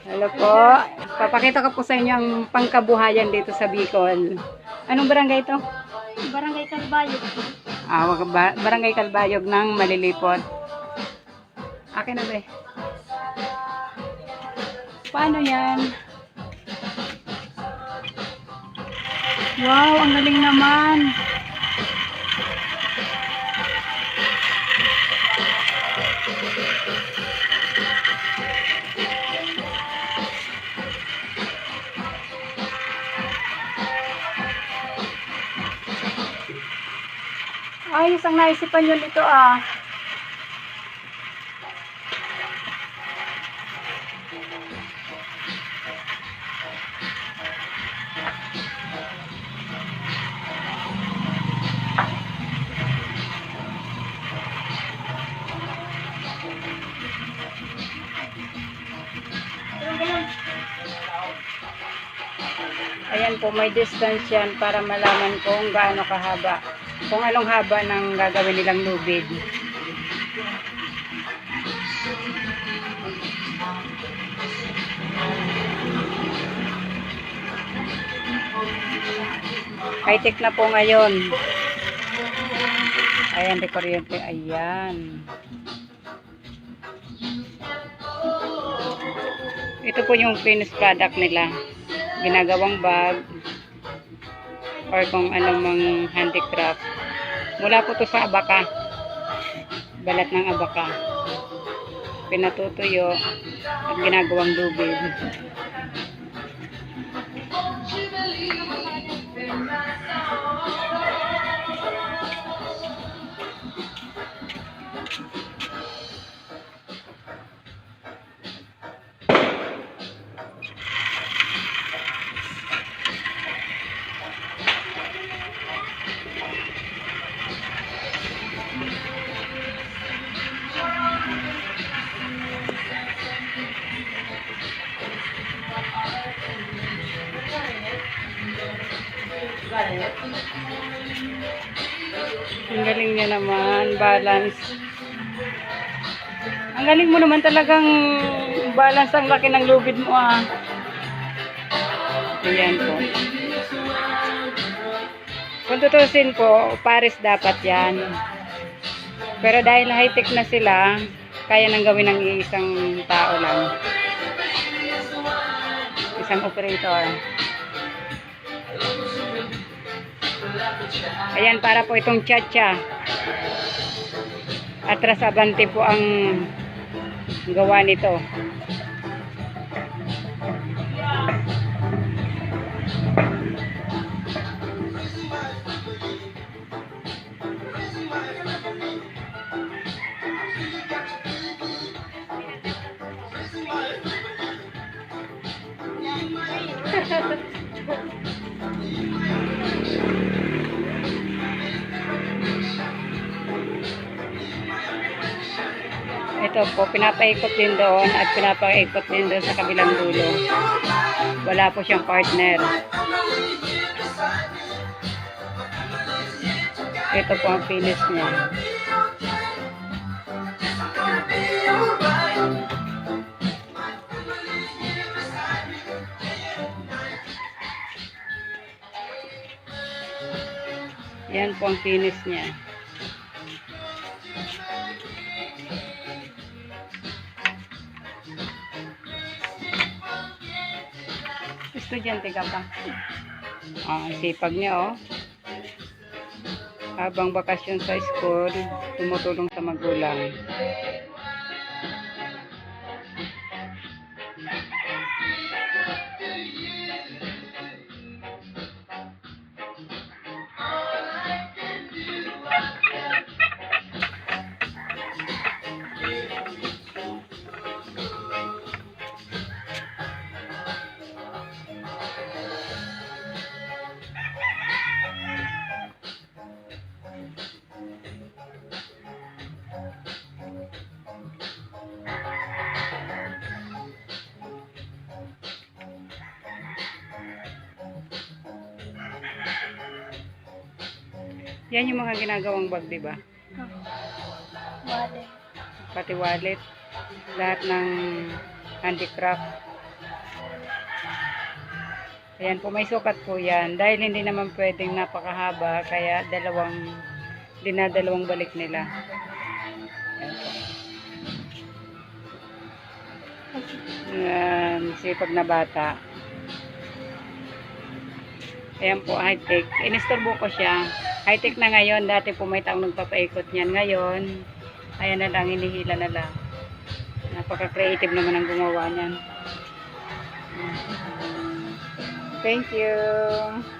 Hello po. Papakita ko po sa inyo ang pangkabuhayan dito sa Bicol. Anong barangay ito? Barangay Calvayo. Ah, ba- barangay Kalbayog ng Malilipot. Akin na ba Paano yan? Wow, ang galing naman. Ayos ang naisipan yun ito ah. Ayan po, may distance yan para malaman kung gaano kahaba. Kung anong haba ng gagawin nilang lubid. High-tech na po ngayon. Ayan, de kuryente. Ayan. Ito po yung finished product nila. Ginagawang bag or kung anumang handicraft. Mula po to sa abaka. Balat ng abaka. Pinatutuyo at ginagawang lubid. Ang galing niya naman, balance. Ang galing mo naman talagang balance ang laki ng lubid mo ah. Ayan po. Kung tutusin po, pares dapat yan. Pero dahil high-tech na sila, kaya nang gawin ng isang tao lang. Isang operator. Ayan, para po itong chacha. Atras abante po ang gawa nito. Ito po, pinapaikot din doon at pinapaikot din doon sa kabilang dulo. Wala po siyang partner. Ito po ang finish niya. Yan po ang finish niya. Estudyante ka ba? Ah, sipag niya oh. Habang bakasyon sa school, tumutulong sa magulang. Yan yung mga ginagawang bag, di ba? Wallet. Pati wallet, lahat ng handicraft. Ayan po, may sukat po yan. Dahil hindi naman pwedeng napakahaba, kaya dalawang, dinadalawang balik nila. Ayan po. Ayan, sipag na bata. Ayan po, high-tech. Inistorbo ko siya. High-tech na ngayon. Dati po may taong nagpapaikot niyan. Ngayon, ayan na lang, hinihila na lang. Napaka-creative naman ang gumawa niyan. Thank you.